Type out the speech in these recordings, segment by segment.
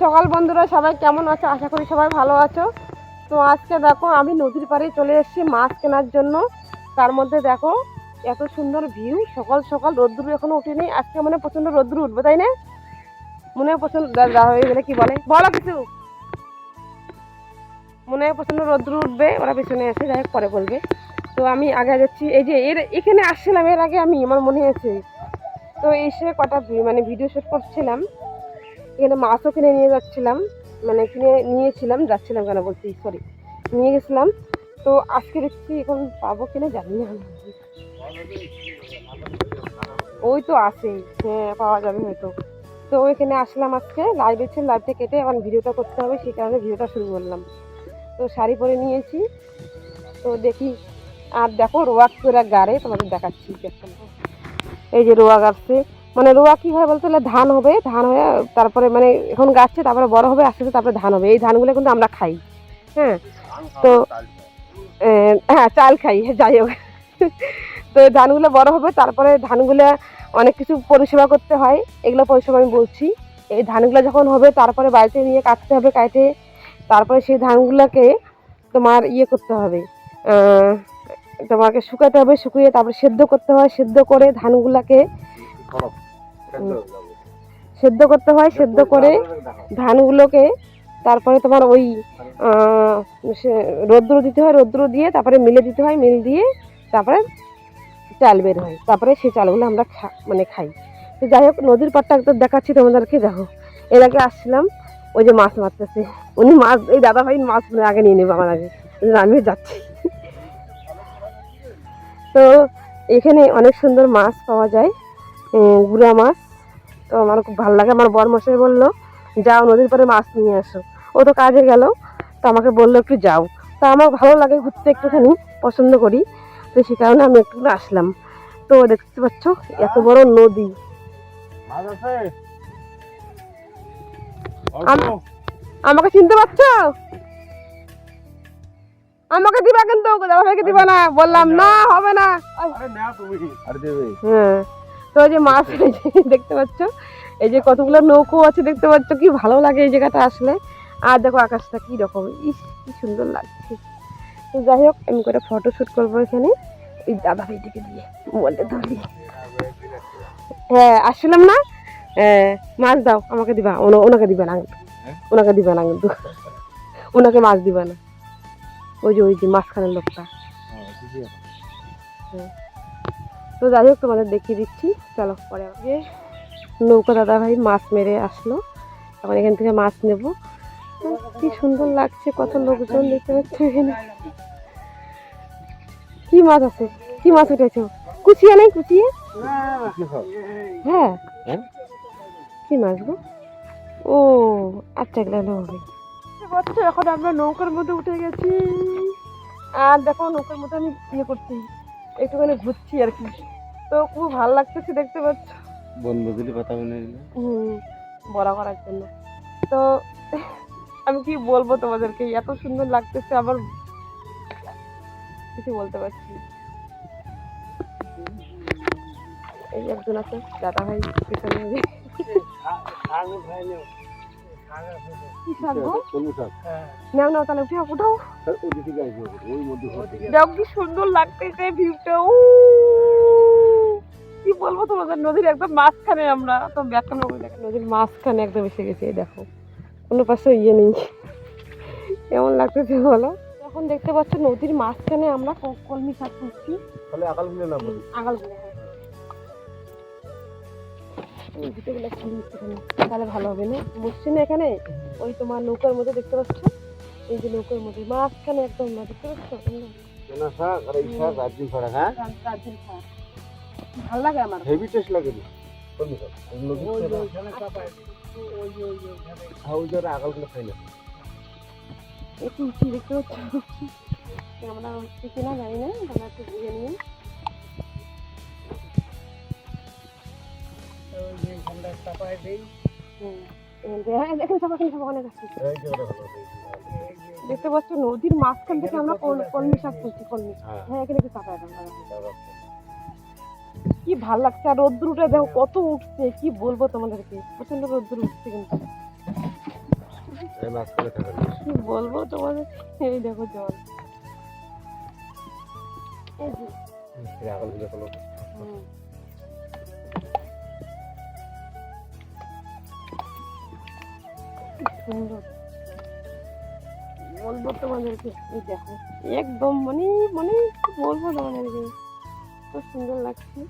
সকাল বন্ধুরা, সবাই কেমন আছো? আশা করি সবাই ভালো আছো। তো আজকে দেখো, আমি নদীর পাড়ে চলে এসেছি মাছ কেনার জন্য। তার মধ্যে দেখো, এত সুন্দর ভিউ, সকাল সকাল রোদ্দুর এখনও উঠেনি আজকে মানে প্রচণ্ড রোদ্দুর উঠবে, তাই না? মনে হয় দা- হয়ে গেলে কি বলে? বলো কিছু। মনে হয় প্রচণ্ড রোদ্দুর উঠবে, ওরা পেছনে আছে যাই পরে বলবে। তো আমি আগে যাচ্ছি। এই যে, এর এখানে আসছিলাম, এর আগে আমি, আমার মনে আছে। তো এসে কটা মানে ভিডিও শুট করছিলাম। এখানে মাছও কিনে নিয়ে যাচ্ছিলাম মানে কিনে নিয়েছিলাম, যাচ্ছিলাম কেন বলছি সরি নিয়ে গেছিলাম। তো আজকে দেখছি এখন পাবো কিনা জানি না। ওই তো আছে হ্যাঁ পাওয়া যাবে হয়তো। তো এখানে আসলাম আজকে লাইভ ছিল লাইভটা কেটে এখন ভিডিওটা করতে হবে, সেই কারণে ভিডিওটা শুরু করলাম। তো শাড়ি পরে নিয়েছি, তো দেখি। আর দেখো, রোয়াক করে গাড়ে, তোমাদের দেখাচ্ছি, দেখো। এই যে রোয়া গাছছে মানে রোয়া কি হয় বলতে? গেলে ধান হবে, ধান হয়ে তারপরে মানে এখন গাছছে তারপরে বড় হবে, আস্তে আস্তে তারপরে ধান হবে। এই ধানগুলো কিন্তু আমরা খাই হ্যাঁ? তো হ্যাঁ চাল খাই, যাই হোক। তো ধানগুলো বড় হবে, তারপরে ধানগুলো অনেক কিছু পরিষেবা করতে হয়, এগুলো পরিষেবা আমি বলছি। এই ধানগুলো যখন হবে, তারপরে বাড়িতে নিয়ে কাটতে হবে কাটে, তারপরে সেই ধানগুলোকে তোমার ইয়ে করতে হবে তোমাকে শুকাতে হবে, শুকিয়ে তারপরে সেদ্ধ করতে হয়, সেদ্ধ করে ধানগুলোকে সেদ্ধ করতে হয় সেদ্ধ করে ধানগুলোকে তারপরে তোমার ওই রৌদ্র দিতে হয় রৌদ্র দিয়ে তারপরে মিলে দিতে হয় মিল দিয়ে তারপরে চাল বের হয়। তারপরে সেই চালগুলো আমরা খা- মানে খাই। তো যাই হোক নদীর পাড়টা একদম দেখাচ্ছি তোমাদেরকে দেখো। এর আগে আসছিলাম ওই যে মাছ মারতেছে। উনি মাছ এই দাদা ভাই মাছ আগে নিয়ে নেবে আমার আগে। আমিও যাচ্ছি। তো এখানে অনেক সুন্দর মাছ পাওয়া যায়। গুড়া মাছ তো আমার খুব ভালো লাগে। আমার বর মশাই বলল যাও নদীর পাড়ে মাছ নিয়ে আসো ও তো কাজে গেল তো আমাকে বলল একটু যাও। তা আমার ভালো লাগে ঘুরতে একটুখানি পছন্দ করি তো সে কারণে আমি একটু আসলাম। তো দেখতে পাচ্ছ এত বড় নদী। আম- আমাকে চিনতে পারছ? আমাকে দিবা কিন্তু দাদা ভাইকে দিবা না। বললাম না হবে না। হ্যাঁ। তো এই যে মাছ দেখতে পাচ্ছ? এই যে কতগুলো নৌকো আছে দেখতে পাচ্ছ? কি ভালো লাগে এই জায়গাটা আসলে। আর দেখো আকাশটা কি রকম। ইস কি সুন্দর লাগছে। তো যাই হোক আমি করে ফটো শ্যুট করব এখানে। এই দাদা ভাইটিকে দিয়ে বলে ধরি হ্যাঁ আসলাম না? হ্যাঁ, মাছ দাও আমাকে দিবা। ওনা- ওনাকে দিবা না কিন্তু। ওনাকে দিবা না কিন্তু। ওনাকে মাছ দিবা না। ওই যে ওই যে মাঝখানের লোকটা। তো যাই হোক, তোমাদের দেখিয়ে দিচ্ছি। চলো, পরে আগে নৌকা দাদা ভাই মাছ মেরে আসলো। এখন এখান থেকে মাছ নেব। কি সুন্দর লাগছে, কত লোকজন দেখতে পাচ্ছ এখানে। কি মাছ আছে? কি মাছ উঠেছো? কুচিয়া নেই কুচিয়ে? হ্যাঁ? কি মাছ গো? ও আচ্ছা এগুলো হবে। এখন আমরা নৌকার মধ্যে উঠে গেছি। আর দেখো, নৌকার মধ্যে আমি ইয়ে করছি। একটুখানি ঘুরছি আর কি। তো খুব ভালো লাগতেছে দেখতে পাচ্ছ। বনবগুলি কথা বলে হুম, বড় করার জন্য। তো আমি কি বলব তোমাদেরকে এত সুন্দর লাগতেছে আবার কিছু বলতে পারছি না। এই একজন আছে দাদা ভাই পিছনে? নাও নাও তাহলে উঠে উঠাও দেখো কি সুন্দর লাগতেছে ভিউটা। উ কি বলব তোমাদের নদীর একদম মাঝখানে আমরা। তো ব্যাখ্যা নদীর মাঝখানে একদম এসে গেছি এই দেখো। কোনো পাশে ইয়ে নেই। কেমন লাগতেছে বলো? এখন দেখতে পাচ্ছ নদীর মাঝখানে আমরা কলমি শাক তুলছি আগাল করে জুতোগুলো খুলি একটুখানি তাহলে ভালো হবে। না বসছি না এখানে ওই তোমার নৌকার মধ্যে দেখতে পাচ্ছ? এই যে নৌকার মধ্যে মাঝখানে একদম না দেখতে পাচ্ছ? ভালো লাগে আমার? হেভি টেস্ট লাগে না? আগালগুলো খাই না। একটু উঠি দেখতে পাচ্ছ? আমরা কিনা জানি না একটু বুঝে নিয়ে দেখতে পাচ্ছ নদীর মাঝখান থেকে আমরা কল- কলমি শাক তুলছি কলমি হ্যাঁ। হ্যাঁ এখানে একটু চাপা এখন কি ভালো লাগছে আর রোদ্দুরটা দেখো কত উঠছে কি বলব তোমাদেরকে? প্রচণ্ড রোদ্দুর উঠছে কিন্তু। কি বলব তোমাদের? এই দেখো জল। এই সুন্দর। বলব তোমাদেরকে এই দেখো একদম মানে মানে বলব তোমাদেরকে খুব সুন্দর লাগছে।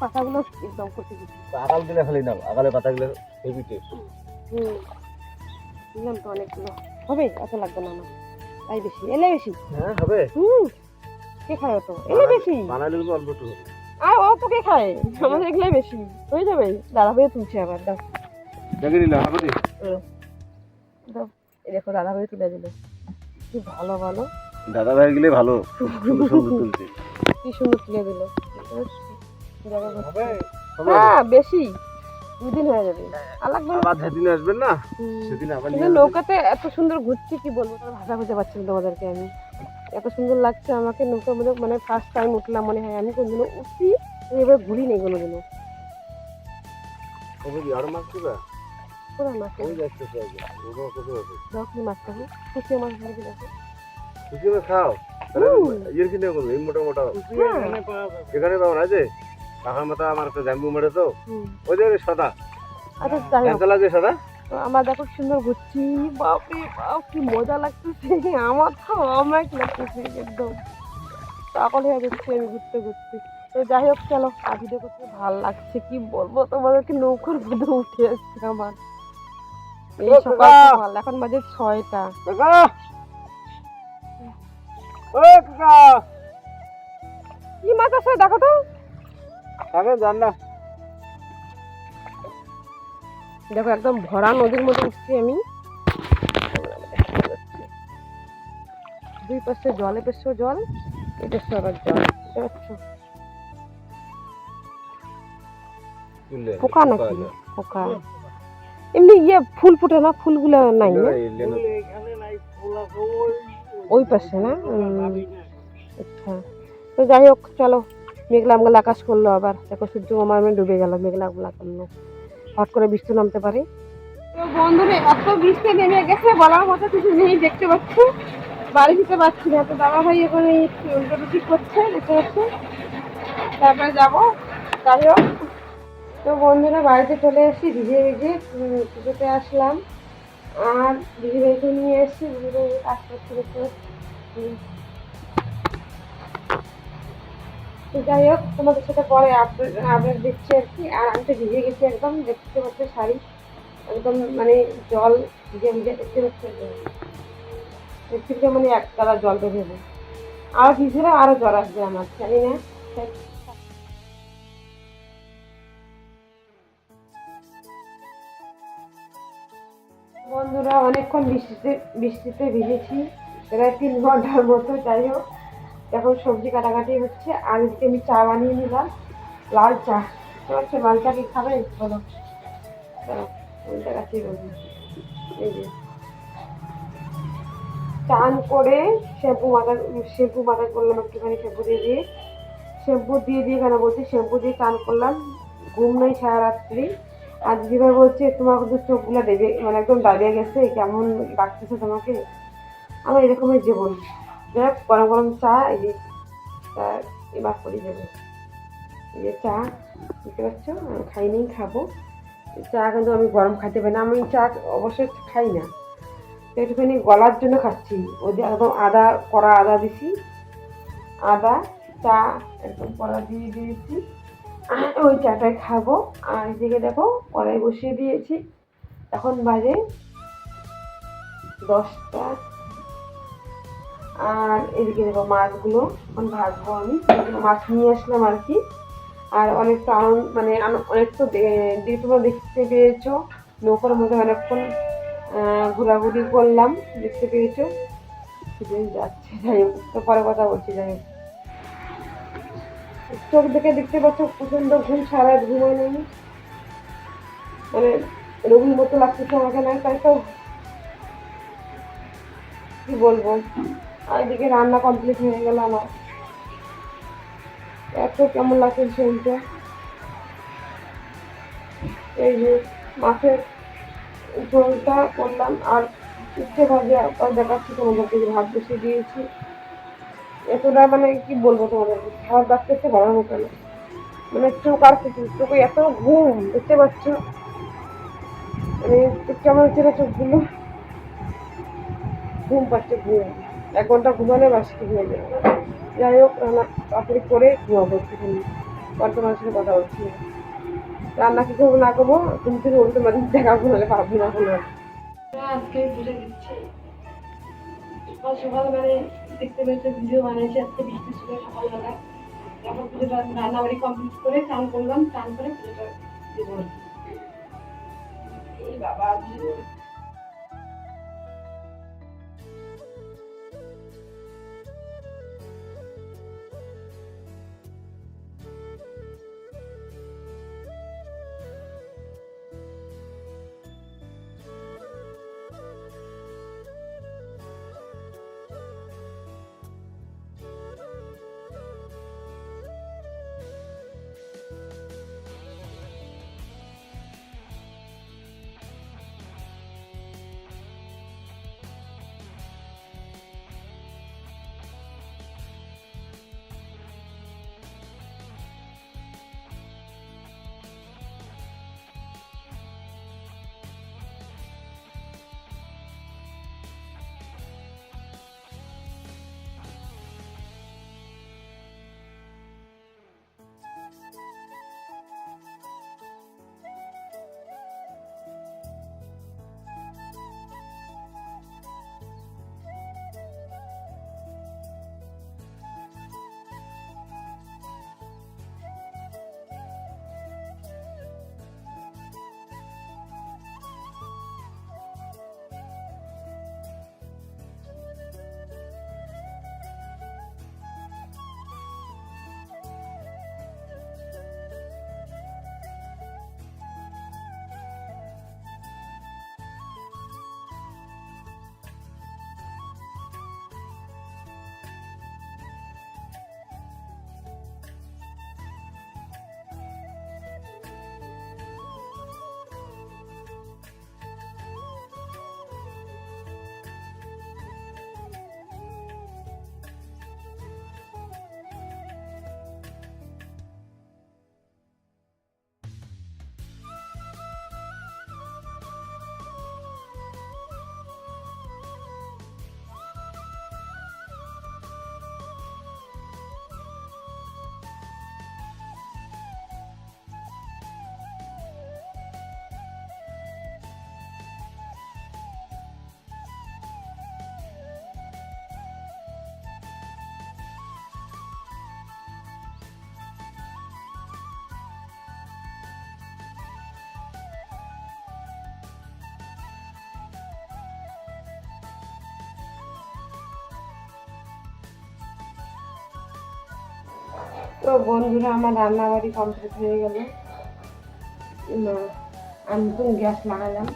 পাতাগুলো একদম করতে দিচ্ছি আগালগুলো খালি নাও আগালে পাতাগুলো হেভি টেস্ট হুম দিলাম তো অনেকগুলো। হবে এত লাগবে না আমার। তাই বেশি এলে বেশি। হ্যাঁ হবে। হুম কে খায় অত? এলে বেশি। বানালে কিন্তু অল্প একটু আর অত কে খায়? আমাদের এগুলো বেশি। হয়ে যাবে ভাই তুলছে আবার দাও। দেখে নিলাম হবে দেখো দাদা ভাই তুলে দিল। কি ভালো ভালো। দাদা ভাই গেলে ভালো। সুন্দর সুন্দর তুলছে। কি সুন্দর তুলে দিল। হ্যাঁ বেশি। দুদিন হয়ে যাবে। আর লাগবে আবার যেদিন আসবেন না সেদিন আবার নিয়ে নৌকাতে এত সুন্দর ঘুরছি কি বলব? ভাষা খুঁজে পাচ্ছি না তোমাদেরকে আমি। এত সুন্দর লাগছে আমাকে নৌকা মনে মানে ফার্স্ট টাইম উঠলাম মনে হয়। আমি কোনদিনও উঠছি এবার ঘুরি নেই কোনোদিনও। হবে কি? আরও মাছ দিবা পুরো মাছ ওই যাচ্ছে কি মাছ খাব খুশি মাছ দেখো না খাও। তাহলে ইয়ের কিনে করব এই মোটা মোটা। এখানে পাবো না যে কাকার মাথা আমার একটা জাম্বু মেরে তো ওই যে সাদা। আচ্ছা সাদা? আমার দেখো সুন্দর ঘুরছি। বাপরে বাপ কি মজা লাগতেছে। আমার তো অমাক লাগতেছে একদম। পাগল হয়ে যাচ্ছে আমি ঘুরতে ঘুরতে। তো যাই হোক চলো। আর ভিডিও করতে ভালো লাগছে কি বলব? তোমাদেরকে নৌকার মধ্যে উঠে আসছে আমার। এই সকাল সকাল এখন বাজে ছয়টা। কি মাছ আছে দেখো তো। কাকা জান না। দেখো একদম ভরা নদীর মধ্যে উঠছি আমি। দুই পাশে জলে পেছো জল এটা আবার জল। পোকা নাকি? পোকা। এমনি ইয়ে ফুল ফুটে না ফুলগুলো নাই ওই পাশে না? আচ্ছা। তো যাই হোক চলো। মেঘলা মেঘলা আকাশ করল আবার। দেখো সূর্য আমার মানে ডুবে গেল মেঘলা মেঘলা করল। হট করে বৃষ্টি নামতে পারে। তো বন্ধুরা এত বৃষ্টি নেমে গেছে বলার মতো কিছু নেই দেখতে পাচ্ছি? বাড়ি দিতে পারছি না। তো দাদা ভাই এখানে উল্টো ঠিক করছে দেখতে পাচ্ছি? তারপরে যাব। যাই হোক। তো বন্ধুরা, বাড়িতে চলে এসেছি, ভিজে ভিজে পুজোতে আসলাম। আর দিদি ভাইকে নিয়ে এসেছি দিদি ভাই কাজ করতে হুম। তো যাই হোক, তোমাদের সাথে পরে আপডেট আপডেট দিচ্ছি আর কি। আর আমি তো ভিজে গেছি একদম, দেখতে পাচ্ছি শাড়ি। একদম মানে জল ভিজে ভিজে দেখতে পাচ্ছি। দেখতে মানে এক গাদা জল বের হবে আর ভিজলে আরও জ্বর আসবে আমার, জানি না। বন্ধুরা, অনেকক্ষণ বৃষ্টিতে বৃষ্টিতে ভিজেছি, প্রায় তিন ঘণ্টার মতো, যাই হোক। এখন সবজি কাটাকাটি হচ্ছে, আর আমি চা বানিয়ে নিলাম, লাল চা। বুঝতে পারছ? লাল চা কি খাবে? বলো। চান করে শ্যাম্পু মাথা শ্যাম্পু মাথা করলাম একটুখানি, শ্যাম্পু দিয়ে দিয়ে। শ্যাম্পু দিয়ে দিয়ে কেন বলছি? শ্যাম্পু দিয়ে চান করলাম। ঘুম নেই সারা রাত্রি আর দিদিভাই বলছে, তোমার কিন্তু চোখগুলো দেবে মানে একদম দাঁড়িয়ে গেছে, কেমন লাগতেছে তোমাকে? আমার এরকমই জীবন। দেখ গরম গরম চা, এই যে এবার করে দেবো। এই যে চা, বুঝতে পারছ? আমি খাইনি খাব। চা কিন্তু আমি গরম খাইতে পারি না, আমি চা অবশ্যই খাই না। তো একটুখানি গলার জন্য খাচ্ছি। ওই যে একদম আদা, কড়া আদা দিছি। আদা, চা একদম কড়া দিয়ে দিয়েছি। ওই চাটাই খাব। আর এদিকে দেখো, কড়াই বসিয়ে দিয়েছি। এখন বাজে দশটা। আর এদিকে দেখো মাছগুলো, এখন ভাজবো আমি। মাছ নিয়ে আসলাম আর কি। আর অনেকটা আনন্দ মানে অনেক তো তোমরা দেখতে পেয়েছ। নৌকার মধ্যে অনেকক্ষণ ঘোরাঘুরি করলাম, দেখতে পেয়েছ। যাচ্ছে, যাই হোক। তো পরে কথা বলছি, যাই হোক। চোখ দেখে দেখতে পাচ্ছ প্রচণ্ড ঘুম, সারা ঘুমাই নেই। মানে রোগীর মতো লাগতেছে আমাকে না, তাই তো কি বলব? আর এদিকে রান্না কমপ্লিট হয়ে গেল আমার। এত কেমন লাগছে সেন্টটা এই যে মাছের ঝোলটা করলাম, আর ভাজা আর দেখাচ্ছি তোমাদেরকে ভাত বসিয়ে দিয়েছি। এতটা মানে কি বলব তোমাদেরকে খাবার লাগতেছে ভালো মতো না মানে চোখ আর কিছু চোখে এত ঘুম? দেখতে পাচ্ছ? মানে কেমন ছিল চোখগুলো ঘুম পাচ্ছে, ঘুম। এক ঘণ্টা ঘুমালে বাস ঠিক হয়ে যাবে? যাই হোক, রান্না তাড়াতাড়ি করে ঘুমাবো একটুখানি। বর্তমান সাথে কথা বলছি রান্না কি করব না করব? তুমি থেকে উল্টো মানে দেখাবো নাহলে পারব না কোনো আজকে বুঝে দিচ্ছি। দেখতে পেয়েছে, ভিডিও বানিয়েছি, আজকে বৃষ্টি ছিল সকালবেলা। তারপর পুজোটা রান্নাবাড়ি কমপ্লিট করে চান করলাম, চান করে পুজোটা দেবো। এই বাবা তো বন্ধুরা, আমার রান্নাবাড়ি কমপ্লিট হয়ে গেল। আমি নতুন গ্যাস লাগালাম।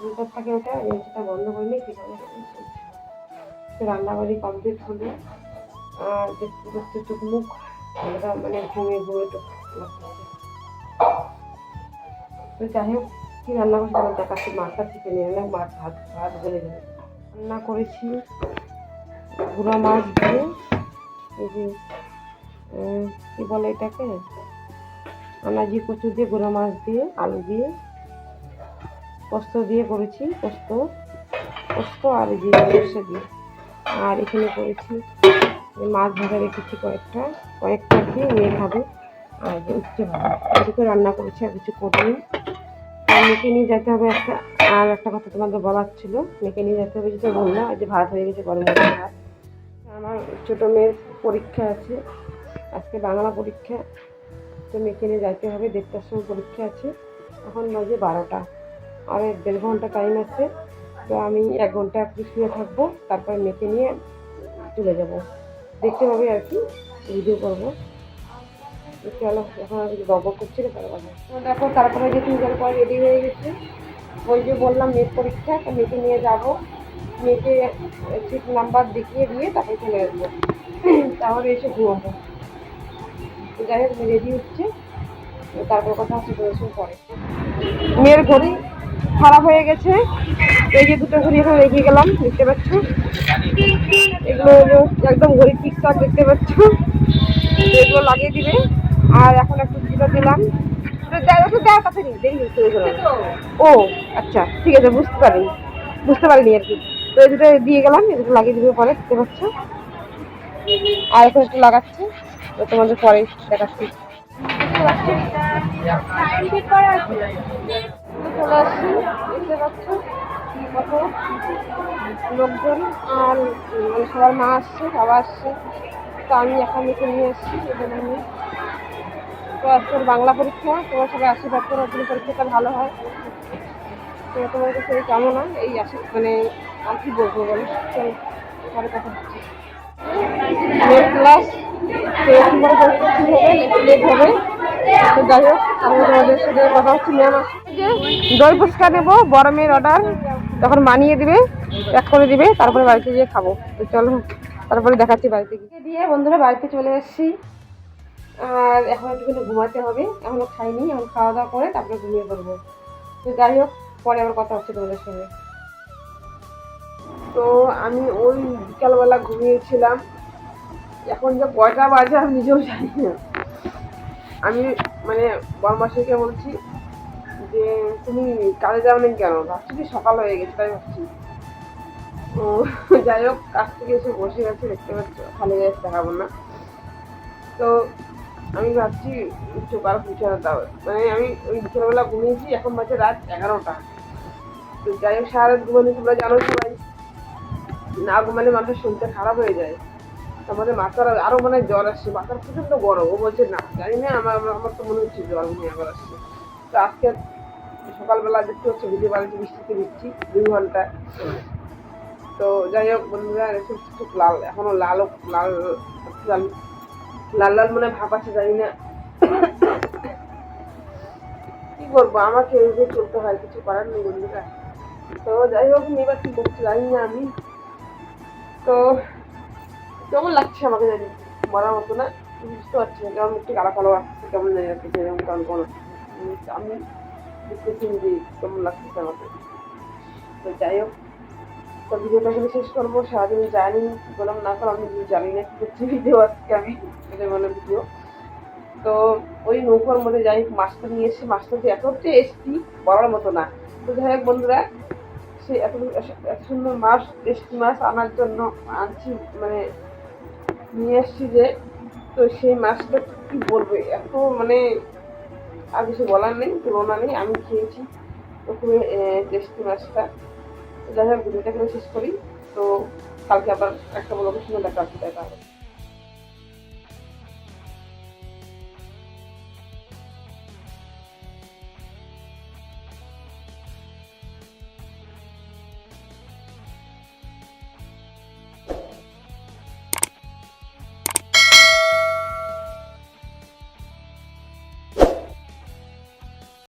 ভিতর থেকে ওটা এসিটা বন্ধ সেখানে চলছে। তো রান্নাবাড়ি কমপ্লিট হলো। আর দেখতে দেখতে মুখ ওটা মানে ঘুমিয়ে ঘুমিয়ে তো যাই হোক, কি রান্না করছি আমার দেখাচ্ছি। মাছটা চিকে নিয়ে এলাম মাছ ভাত ভাত গলে যাবে রান্না করেছি গুঁড়া মাছ দিয়ে, এই যে কি বলে এটাকে? আনাজি কচু দিয়ে, গুঁড়ো মাছ দিয়ে, আলু দিয়ে, পোস্ত দিয়ে করেছি, পোস্ত পোস্ত আর সর্ষে দিয়ে। আর এখানে করেছি মাছ ভাজা রেখেছি কয়েকটা কয়েকটা দিয়ে মেয়ে খাবে। আর যে উচ্ছে ভাজা রান্না করেছি আর কিছু করিনি আর মেয়েকে নিয়ে যেতে হবে একটা, আর একটা কথা তোমাদের বলার ছিল মেয়েকে নিয়ে যেতে হবে যেটা বললাম যে ভাত হয়ে গেছে গরম ভাত। আমার ছোটো মেয়ের পরীক্ষা আছে। আজকে বাংলা পরীক্ষা তো মেয়েকে নিয়ে যাইতে হবে, দেড়টার সময় পরীক্ষা আছে। এখন বাজে বারোটা। আর দেড় ঘণ্টা টাইম আছে, তো আমি এক ঘণ্টা একটু শুয়ে থাকব, তারপরে মেয়েকে নিয়ে চলে যাব। দেখতে হবে আর কি ভিডিও করব। চলো, এখন করছি না, তারপরে কথা। তো দেখো, তারপরে যে তিনজন পর রেডি হয়ে গেছে। ওই যে বললাম মেয়ের পরীক্ষা, তো মেয়েকে নিয়ে যাব। মেয়েকে সিট নাম্বার দেখিয়ে দিয়ে তারপরে চলে আসব। তাহলে এসে ঘুমাবো। যাই হোক রেডি হচ্ছে তারপর কথা হচ্ছে দর্শন পরে। মেয়ের ঘড়ি খারাপ হয়ে গেছে। এই যে দুটো ঘড়ি এখানে রেখে গেলাম, দেখতে পাচ্ছ? এগুলো একদম ঘড়ি ঠিকঠাক দেখতে পাচ্ছ। এগুলো লাগিয়ে দিবে। আর এখন একটু দুটো দিলাম। দেওয়ার কাছে নেই দেরি ও আচ্ছা ঠিক আছে, বুঝতে পারিনি বুঝতে পারিনি আর কি। তো এই দুটো দিয়ে গেলাম এই দুটো লাগিয়ে দিবে পরে, দেখতে পাচ্ছ? আর এখন একটু লাগাচ্ছে। তোমাদের পরে দেখাচ্ছি। চলে আসছি দেখতে কত লোকজন আর সবার মা আসছে, বাবা আসছে। তো আমি এখন একে নিয়ে এসেছি এখানে নিয়ে তো আজকে ওর বাংলা পরীক্ষা, তোমার সবাই আশীর্বাদ করো জন্য পরীক্ষাটা ভালো হয়। তো তোমার কাছে কেমন হয় এই আশি মানে আর কি বলব বলো? চলো, পরে কথা হচ্ছে। ক্লাস তো হবে লেট হবে। তো যাই হোক আমি তোমাদের সাথে কথা হচ্ছে ম্যাম দই ফুচকা নেব, বড় মেয়ের অর্ডার তখন মানিয়ে দিবে, প্যাক করে দিবে, তারপরে বাড়িতে গিয়ে খাব। তো চলো, তারপরে দেখাচ্ছি বাড়িতে গিয়ে। দিয়ে বন্ধুরা বাড়িতে চলে এসেছি। আর এখন একটুখানি ঘুমাতে হবে। এখনও খাইনি, এখন খাওয়া দাওয়া করে তারপরে ঘুমিয়ে পড়ব। তো যাই হোক, পরে আবার কথা হচ্ছে তোমাদের সঙ্গে। তো আমি ওই বিকালবেলা ঘুমিয়েছিলাম। এখন যে কয়টা বাজে আমি নিজেও জানি না। আমি মানে বরমাসিকে বলছি যে, তুমি কাজে যাও না কেন? ভাবছি কি সকাল হয়ে গেছে, তাই ভাবছি। তো যাই হোক, কাজ থেকে এসে বসে গেছে, দেখতে পাচ্ছ, খালি গেছে দেখাবো না। তো আমি ভাবছি আর পুষানো দাও। মানে আমি ওই বিকেলবেলা ঘুমিয়েছি, এখন বাজে রাত এগারোটা। তো যাই হোক সারা রাত ঘুমানি তোমরা জানো সবাই না ঘুমালে মানুষের শরীরটা খারাপ হয়ে যায়। আমাদের মাথার আরও মানে জ্বর আসছে, মাথার প্রচণ্ড গরম। ও বলছে, না, জানি না, আমার আমার- তো মনে হচ্ছে জ্বর নিয়ে আবার আসছে। তো আজকে সকালবেলা দেখতে হচ্ছে, ভিডিও বাড়িতে বৃষ্টিতে দিচ্ছি দুই ঘণ্টা তো যাই হোক, বন্ধুরা চোখ লাল এখনও লাল লাল লাল লাল লাল মনে ভাব আছে, জানি না। কি করব? আমাকে এইভাবে চলতে হয়, কিছু করার নেই বন্ধুরা। তো যাই হোক এবার কি করছি জানি না আমি। তো কেমন লাগছে আমাকে জানি? বলার মতো না। বুঝতে পারছি না কেমন একটু কালা কালো আসছে কেমন জানি লাগছে এরকম কেমন কেমন উম, আমি দেখতেছি যে কেমন লাগতেছে আমাকে। তো যাই হোক তো ভিডিওটা এখানে শেষ করব। সারাদিন জানি কি করলাম না করলাম আমি জানি না কি করছি ভিডিও আজকে আমি এটা মানে ভিডিও তো ওই নৌকার মধ্যে যাই মাছটা নিয়ে এসে মাছটা যে এত টেস্টি বলার মতো না। তো যাই হোক বন্ধুরা সে এত এত সুন্দর মাছ টেস্টি মাছ আনার জন্য আনছি মানে নিয়ে এসছি যে, তো সেই মাছটা কি বলব? এত মানে আর কিছু বলার নেই, তুলনা নেই, আমি খেয়েছি তো খুবই টেস্টি মাছটা। যাই হোক, ভিডিওটা এখানে শেষ করি। তো কালকে আবার একটা বড় সঙ্গে দেখা হচ্ছে, দেখা